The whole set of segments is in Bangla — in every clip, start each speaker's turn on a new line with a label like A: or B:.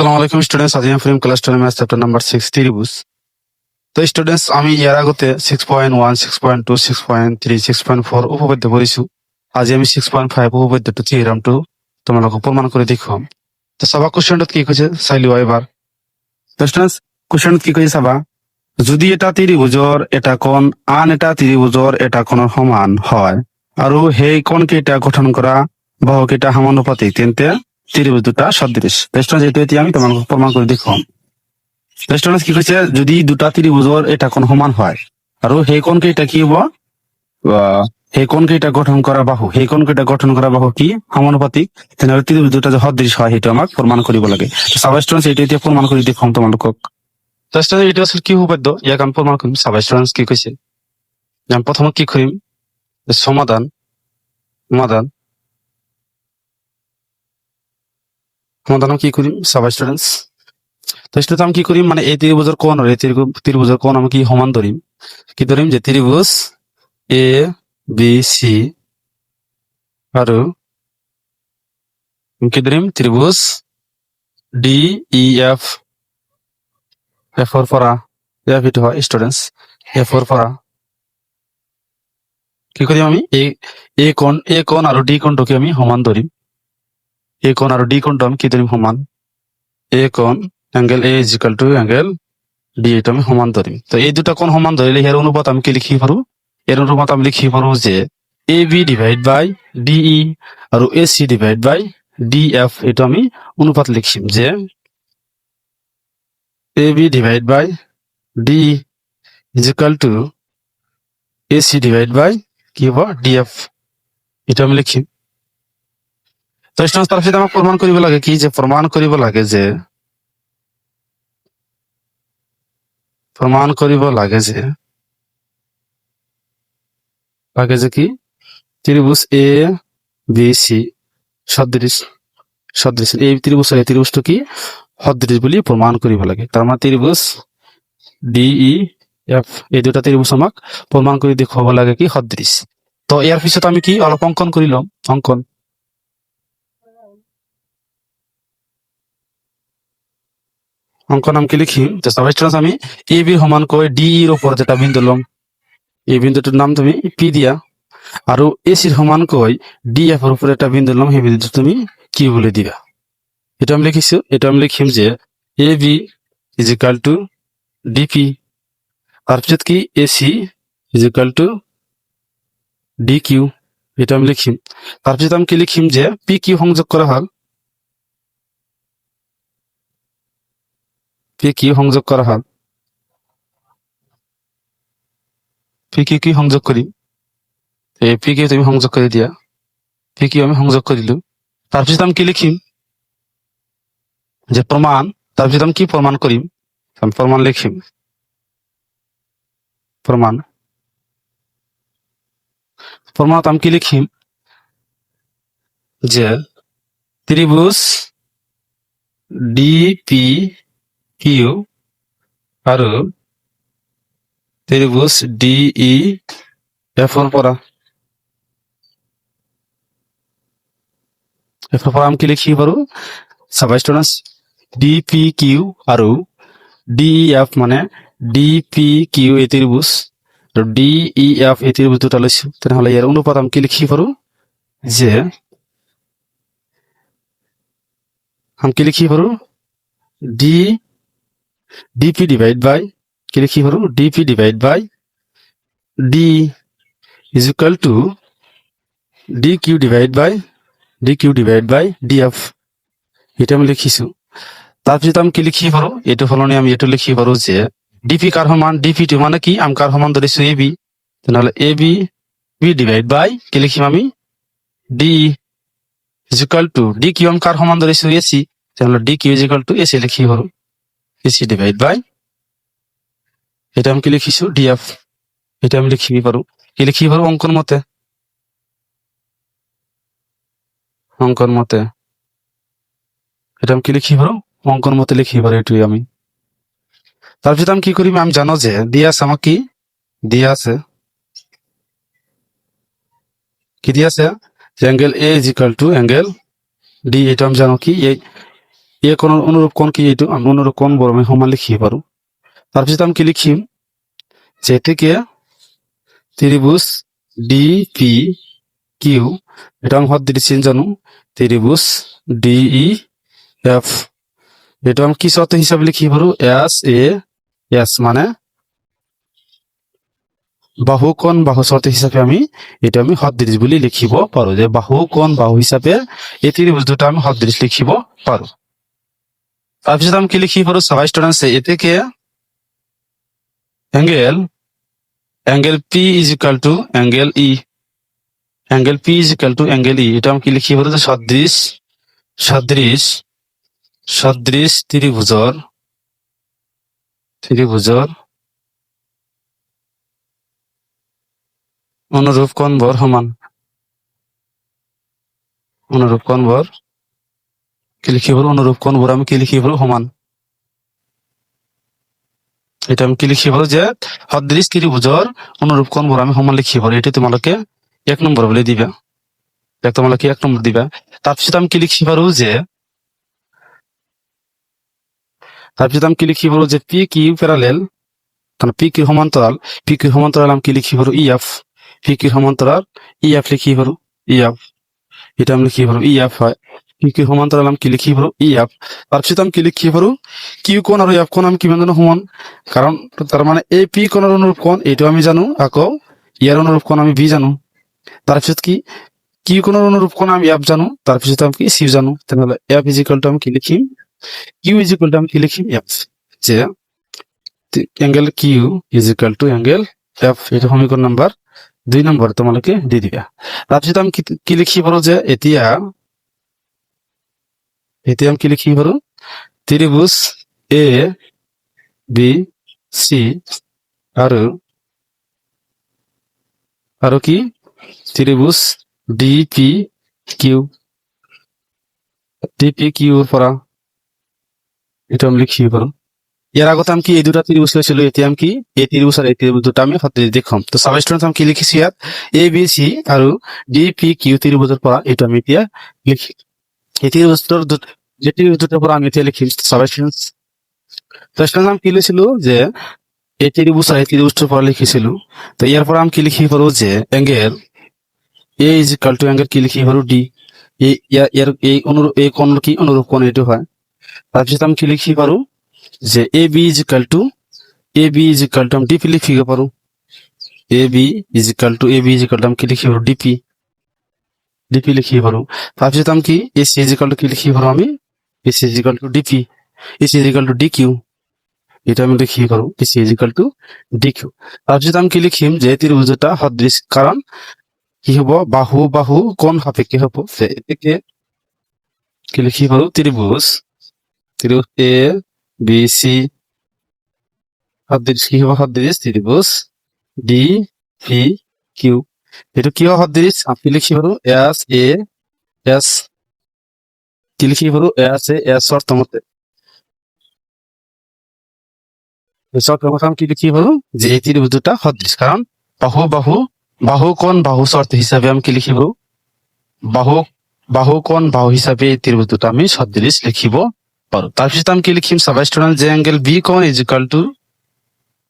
A: আসসালামু আলাইকুম স্টুডেন্টস আজ আমি film class ten math chapter number six ত্রিভুজ। তো স্টুডেন্টস আমি ইয়ার আগতে six point one six point two six point three six point four উপপাদ্য পড়িছো। আজি আমি সিক্স পয়েন্ট ফাইভ উপপাদ্যটো থিওরামটো তোমালোকক প্ৰমাণ কৰি দেখুৱাম তো চাবা কুৱেশ্যনটোত কি কৈছে চাই লোৱা এবাৰ তো স্টুডেন্টস কুৱেশ্যনটোত কি কৈছে চাবা যদি এটা ত্ৰিভুজৰ এটা কোণ আন, এটা ত্ৰিভুজৰ এটা কোণৰ সমান হয়। আৰু সেই কোণকেইটা গঠন কৰা বাহুকেইটা সমানুপাতিক তেন্তে ত্রিভুজ দুটা সদৃশ রেস্টুরেন্ট যেহেতু এটি, আমি তোমাকে প্রমাণ করে দেখুন রেস্টুরেন্ট কি কৈছে, যদি দুটা ত্রিভুজৰ এটা কোণ সমান হয়, আৰু সেই কোণ কেইটা কি হব? সেই কোণ কেইটা গঠন কৰা বাহু, সেই কোণ কেইটা গঠন কৰা বাহু কি? সমানুপাতিক। তেনেহলে ত্ৰিভুজ দুটা যে সদৃশ হয়, সেইটো আমাক প্ৰমাণ কৰিব লাগে। চাবা ষ্টুডেন্ট এইটো এতিয়া প্ৰমাণ কৰি দেখুৱাম তোমালোকক। এইটো আছিল কি উপপাদ্য ইয়াক আমি প্ৰমাণ কৰিম। চাবা ষ্টুডেন্ট কি কৈছে? আমি প্ৰথমত কি কৰিম? সমাধান সমাধান সমাধান কি কৰিম চাবা ষ্টুডেন্টস তো স্টুডেন্ট আমি কি কৰিম মানে এই ত্ৰিভুজৰ কোণ এই ত্ৰিভুজৰ কোণ আমি কি সমান ধৰিম কি ধৰিম যে ত্ৰিভুজ এ বি চি আৰু কি ধৰিম ত্ৰিভুজ ডি ই এফ এফৰ পৰা এফ এইটো হয় ষ্টুডেন্টস এফৰ পৰা কি কৰিম আমি? এ কোণ এ কোণ আৰু ডি কোণটোকে আমি সমান ধৰিম এ কোণ আৰু ডি কোণটো আমি কি ধৰিম সমান? এ কোণ angle A is equal to angle D এইটো আমি সমান ধৰিম। তো এই দুটা কোণ সমান ধৰিলে ইয়াৰ অনুপাত আমি কি লিখিব পাৰো? ইয়াৰ অনুপাত আমি লিখিব পাৰো যে A B divide by D E আৰু A C divide by D F এইটো আমি অনুপাত লিখিম যে A B divide by D is equal to A C divide by কি হ'ব? ডি এফ এইটো আমি লিখিম। তো students, তাৰপিছত আমাক প্ৰমাণ কৰিব লাগে কি যে প্ৰমাণ কৰিব লাগে যে প্ৰমাণ কৰিব লাগে যে লাগে যে কি? এ বি সদৃশ সদৃশ। এই ত্ৰিভুজ এই ত্ৰিভুজটো কি? সদৃশ বুলি প্ৰমাণ কৰিব লাগে। তাৰ মানে ত্ৰিভুজ ডি ই এফ এই দুটা ত্ৰিভুজ আমাক প্ৰমাণ কৰি দেখুৱাব লাগে কি সদৃশ। তো ইয়াৰ পিছত আমি কি? অলপ অংকন কৰি ল'ম। অংকন। অংকন নাম কি লিখিম তো চাবা students, আমি এ বিৰ সমানকৈ ডি ইৰ ওপৰত এটা বিন্দু ল'ম। এই বিন্দুটোৰ নাম তুমি পি দিয়া। আৰু এ চিৰ সমানকৈ ডি এফৰ ওপৰত এটা বিন্দু ল'ম সেই বিন্দুটো তুমি কি বুলি দিবা? এইটো আমি লিখিছো। এইটো আমি লিখিম যে A B is equal to D P তাৰপিছত কি? A C is equal to D Q এইটো আমি লিখিম। তাৰপিছত আমি কি লিখিম যে পি কিউ সংযোগ কৰা হ'ল পি কিউ সংযোগ কৰা হ'ল পি কিউ কি সংযোগ কৰিম এই পি তুমি সংযোগ কৰি দিয়া? পি কিউ আমি সংযোগ কৰিলো তাৰপিছত আমি কি লিখিম? যে প্ৰমাণ তাৰপিছত আমি কি প্ৰমাণ কৰিম? আমি প্ৰমাণ লিখিম। প্ৰমাণ প্ৰমাণত আমি কি লিখিম? যে ত্ৰিভুজ ডি পি কিউ আৰু ত্ৰিভুজ ডি ই এফৰ পৰা এফৰ আমি কি লিখিব পাৰো চাবা ষ্টুডেণ্টছ ডি পি কিউ আৰু ডি এফ মানে ডি পি কিউ এই ত্ৰিভুজ আৰু ডি ই এফ এই ত্ৰিভুজ দুটা লৈছো, তেনেহ'লে ইয়াৰ অনুপাত আমি কি লিখিব পাৰো যে আমি কি লিখিব পাৰো ডি ডিপি ডিভাইড বাই কি লিখিব পাৰো DP divide by D is equal to D Q divide by D Q divide by D F এটা আমি লিখিছো। তাৰপিছত আমি কি লিখিব পাৰো, এইটো সলনি আমি এইটো লিখিব পাৰো যে ডিপি কাৰ সমান ডিপি টো মানে কি? আমি কাৰ সমান ধৰিছো এ, বি, তেনেহ'লে A, B B divide by কি লিখিম আমি? D is equal to D Q আমি কাৰ সমান ধৰিছো এ, চি, তেনেহ'লে D Q is equal to A, C লিখিব পাৰো। এ ডিভাইড বাই এটা আমি কি লিখিছো? ডি এফ এটা আমি লিখিব পাৰো। কি লিখিব পাৰো অংকন মতে? অংকন মতে। এটা আমি কি লিখিব পাৰো? অংকন মতে লিখিব পাৰো এইটোৱে আমি। তাৰপিছত আমি কি কৰিম? আমি জানো যে, দিয়া আছে আমাক কি? দিয়া আছে। কি দিয়া আছে? Angle A is equal to angle D এটা আমি জানো কি? এই কোণ অনুরূপ কোণ কি এইটো? আমি অনুরূপ কোণ বৰ আমি সমান লিখিব পাৰো। তাৰপিছত আমি কি লিখিম? যে থেকে ত্রিভুজ ডি পি কিউ এটা আমি হদ দিচ্ছি জানো? ত্রিভুজ ডি ই এফ এটা আমি কি শর্ত হিসাবে লিখি পারো এস এ এস মানে বাহু কোণ বাহু শর্ত হিসাবে আমি এটা আমি হদ্দিশ বুলি লিখিব পাৰো। যে বাহু কোণ বাহু হিচাপে এই ত্রিভুজ দুটা আমি হদ্দিশ লিখিব পাৰো। তাৰপিছত আমি কি লিখিব পাৰো চাবা ষ্টুডেন্টস এ থেকে angle angle P is equal to angle E angle P is equal to angle E এটা আমি কি লিখি পারো সদৃশ সদৃশ সদৃশ ত্রিভুজর ত্রিভুজর অনুরূপ কোণ বর সমান অনুরূপ কোণ বর কি লিখি পারো অনুরূপ কোণ বর আমি কি লিখি পারো সমান। এটা আমি কি লিখি পারো যে সদৃশ ত্রিভুজর অনুরূপ কোণ বর আমি সমান লিখি পারো এটা তোমালোকে এক নম্বর বলে দিবা। তোমালোকে এক নম্বর দিবা। তাৰপিছত আমি কি লিখি পাৰো যে তাৰপিছত আমি কি লিখি পাৰো যে, পি কিউ প্যারালেল কারণ পি কিউ সমান্তরাল, পি কিউ সমান্তরাল আমি কি লিখি পাৰো ই এফ। পি কিউ সমান্তরাল, ই এফ লিখি পাৰো ই এফ। এটা আমি লিখি পাৰো ই এফ হয়। লিখি পাৰো ই এফ তাৰপিছত আমি কি লিখি কিউ কোণ আৰু এফ আমি কিমান জানো সমান? কাৰণ তাৰ মানে এই পি কোণৰ অনুৰূপ কোণ এইটো আমি জানো। আকৌ ইয়াৰ অনুৰূপ কোণ আমি বি জানো। তাৰপিছত কি? কিউ কোণৰ অনুৰূপ কোণ আমি এফ জানো। তাৰপিছত আমি কি? চি জানো। তেনেহ'লে এফ টু আমি কি লিখিম? কিউ ইজিকেল টু আমি কি লিখিম? এফ যে angle Q is equal to angle F এইটো সমীকৰণ নাম্বাৰ দুই নম্বৰ তোমালোকে দি দিবা। তাৰপিছত আমি কি কি লিখিব যে এতিয়া এতিয়া আমি কি লিখিব পাৰো ত্ৰিভুজ এ বি চি আৰু আৰু কি? ত্ৰিভুজ D P Q D P কিউৰ পৰা এইটো আমি লিখিব পাৰো ইয়াৰ আগত আমি কি এই দুটা ত্ৰিভুজ লৈছিলো, এতিয়া আমি কি? এই ত্ৰিভুজ আৰু এই ত্ৰিভুজ দুটা আমি সদৃশ দেখুৱাম তো চাব ষ্টুডেণ্ট আমি কি লিখিছো ইয়াত। এ বি চি আৰু ডি পি কিউ ত্ৰিভুজৰ পৰা এইটো আমি এতিয়া লিখিম এই ত্ৰিভুজটোৰ দুটা পৰা আমি এতিয়া লিখিম চাব ষ্টুডেণ্ট তো ষ্টুডেণ্ট আমি কি লৈছিলো যে এই ত্ৰিভুজ আৰু এই ত্ৰিভুজটোৰ পৰা লিখিছিলো। তো ইয়াৰ পৰা আমি কি লিখিব পাৰো যে angle A is equal to angle কি লিখিব পাৰো ডি। ইয়াৰ এই অনুৰূপ এই কোণ কি অনুৰূপ কোণ এইটো হয়। তাৰপিছত আমি কি লিখিব পাৰো যে A B is equal to, A B is equal to আমি ডিপি লিখিব পাৰো A B is equal to, A B is equal to আমি কি লিখিব পাৰো ডিপি ডিপি লিখিব পাৰো। তাৰপিছত আমি কি A C is equal to কি লিখিব পাৰো আমি। A C is equal to DP A C is equal to D Q এটা আমি লিখিব পাৰো। A C is equal to D Q তাৰপিছত আমি কি লিখিম, যে ত্ৰিভুজ এটা সদৃশ, কাৰণ কি হব? বাহু বাহু, কোন সাপেক্ষে হব? যে এতেকে কি লিখিব পাৰো? ত্ৰিভুজ। ত্রিভুজ এ বি সি সদৃশ, কি হব? সদৃশ ত্রিভুজ ডি পি কিউ এইটো কিয় সদৃশ আমি লিখি পাৰো এছ এ এছ কি লিখি পাৰো এছ এ এছ অৰ্থ মতে শর্ত মতে আমি কি লিখি পাৰো যে এই ত্রিভুজ দুটা সদৃশ বাহু বাহু বাহু কোণ বাহু শর্ত হিসাবে আমি কি লিখিব? বাহু বাহু কোণ বাহু হিসাবে এই ত্রিভুজ আমি সদৃশ লিখিব পাৰো। তাৰপিছত আমি কি লিখিম? চাবা ষ্টুডেণ্ট যে এংগেল বি কোণ is equal to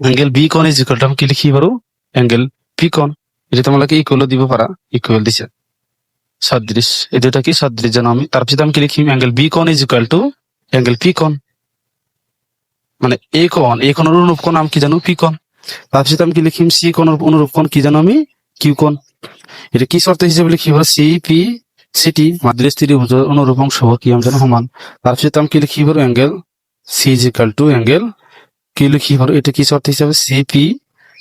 A: angle B কোণ ইজ টু আমি কি লিখিব পাৰো এংগেল পি কোণ। এটা তোমালোকে ইকুৱেল দিব পাৰা ইকুৱেল দিছে। সদৃশ, এই দুটা কি সদৃশ জানো আমি তাৰপিছত আমি কি লিখিম? এংগেল বি কোণ is equal to angle P কোণ। মানে এই কোণ এই কোণৰ অনুৰূপ কোণ, আমি কি জানো? পি কোণ। তাৰপিছত আমি কি লিখিম? চি কোণৰ অনুৰূপ কোণ, কি জানো আমি? কিউ কোণ। এটা কি শর্ত হিসেবে লিখিব? চি পি সিটি মাদ্রাস ত্রিভুজের অনুরূপ অংশ কি আমি জানো সমান তাৰপিছত আমি কি লিখিব পাৰো? Angle C is equal to angle কি লিখিব পাৰো? এটা কি শর্ত হিসাবে সি পি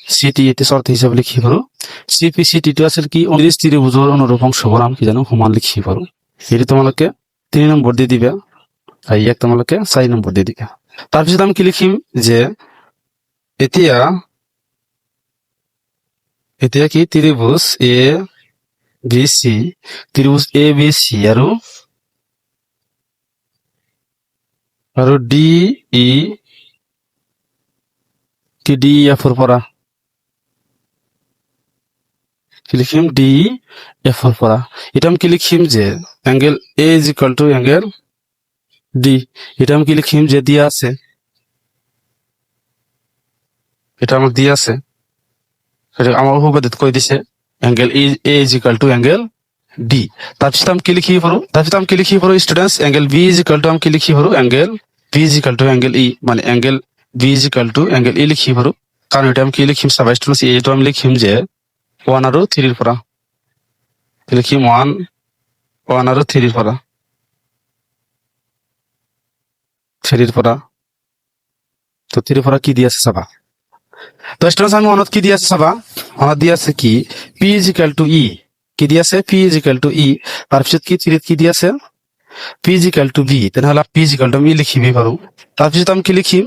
A: সিটি এটা শর্ত হিসাবে লিখিব পাৰো। চি পি সিটি টো আছিল কি অনুরূপ অংশ হব আমি কি জানো, সমান লিখিব পাৰো। এটা তোমালোকে তিনি নম্বৰ দি দিবা, আৰু ইয়াক তোমালোকে চাৰি নম্বৰ দি দিবা। তাৰপিছত আমি কি লিখিম যে এতিয়া এতিয়া কি ত্ৰিভুজ A B C ত্ৰিভুজ A B C আৰু আৰু ডি ই কি ডি এফৰ পৰা? কি ডি এফৰ পৰা এতিয়া আমি কি লিখিম যে angle A is equal to angle D এটা আমি কি লিখিম যে দিয়া আছে. এটা আমাকে দিয়ে আছে. এটা আমার উপপাদ্যত কৈ দিছে? Angle A is equal to angle D তাৰপিছত আমি কি লিখি পাৰো তাৰপিছত আমি কি লিখি পাৰো students angle B is equal to আমি কি লিখি পাৰো angle B is equal to angle E মানে angle B is equal to angle E লিখি পাৰো কাৰণ এটা আমি কি লিখিম চাবা ষ্টুডেন্টস এইটো আমি লিখিম যে ওৱান আৰু থ্ৰীৰ পৰা লিখিম ওৱান ওৱান আৰু থ্ৰীৰ পৰা থ্ৰীৰ পৰা তো থ্ৰীৰ পৰা কি দি আছে চাবা তো আমি ওৱানত কি দি আছে চাবা ওৱানত দি আছে কি? P is equal to E কি দি আছে? P is equal to E তাৰপিছত কি থ্ৰীত কি দি আছে? P is equal to B তেনেহ'লে পি ইজ ইকাল টু আমি লিখিবই পাৰো তাৰপিছত আমি কি লিখিম?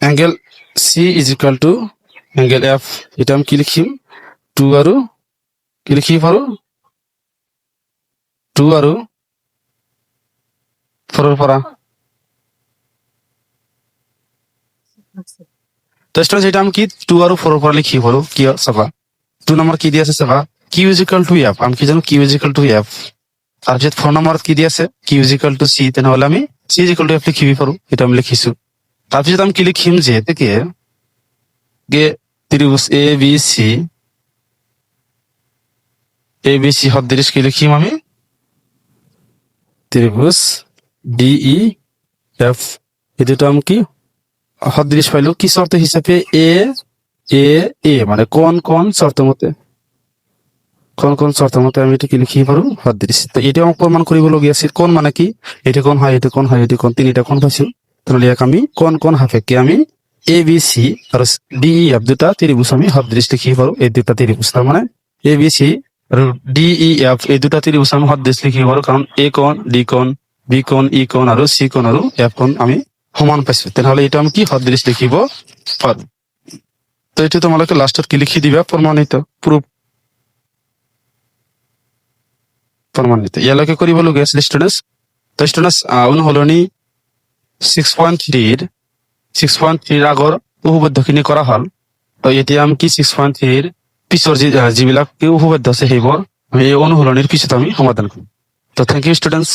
A: Angle C is equal to angle F এটা আমি কি লিখিম টু আৰু কি লিখিব পাৰো টু আৰু ফ'ৰৰ পৰা তো স্টুডেন্টস এটা আমি কি টু আৰু ফ'ৰৰ পৰা লিখিব পাৰো কিয় চাবা টু নম্বৰ কি দি আছে চাবা কিউ ইজ টু এফ আমি কি জানো কিউ ইজ টু এফ তাৰপিছত ফ'ৰ নম্বৰত কি দি আছে Q is equal to C তেনেহ'লে আমি চি ইজ টু এফ লিখিব পাৰো এটা আমি লিখিছো তাৰপিছত আমি কি লিখিম যে গে ত্রিভুজ A B C A B C সদৃশ কি লিখিম আমি ত্রিভুজ ডিই এফ এই দুটো আমি কি? সদৃশ পাইলো কি শর্ত হিসাবে এ এ এ মানে কোন কোন শর্ত মতে? কোন কোন শর্ত মতে আমি এটা কি লিখিব পাৰো সদৃশ তো এটা আমাক প্ৰমাণ কৰিবলগীয়া আছিল কোন মানে কি? এইটো কোন হয় এইটো কোন হয় এইটো কোন, তিনিটা কোন পাইছো তেনেহ'লে ইয়াক আমি কোন কোন সাপেক্ষে আমি এ বি চি আৰু ডি ই এফ দুটা ত্ৰিভুজ আমি সদৃশ লিখিব পাৰো এই দুটা ত্ৰিভুজ তাৰ মানে এ বি চি আৰু ডি ই এফ এই দুটা ত্ৰিভুজ আমি সদৃশ লিখিব পাৰো কাৰণ এ কোণ ডি কোণ বি কোণ ই কোণ আৰু চি কোণ আৰু এফ কোণ আমি সমান পাইছো। তেনেহ'লে এইটো আমি কি সদৃশ লিখিব পাৰো তো এইটো তোমালোকে লাষ্টত কি লিখি দিবা? প্ৰমাণিত প্ৰুফ প্ৰমাণিত। ইয়ালৈকে কৰিবলগীয়া আছিল ষ্টুডেণ্টছ তো ষ্টুডেণ্টছ অনুসলনি ছিক্স পইণ্ট থ্ৰীৰ ছিক্স পয়েন্ট থ্ৰীৰ আগৰ উপপাদ্যখিনি কৰা হ'ল। তো এতিয়া আমি কি ছিক্স পইণ্ট থ্ৰীৰ পিছৰ যি যিবিলাক উপপাদ্য আছে সেইবোৰ আমি এই অনুসলনিৰ পিছত আমি সমাধান কৰিম। তো থেংক ইউ ষ্টুডেণ্টছ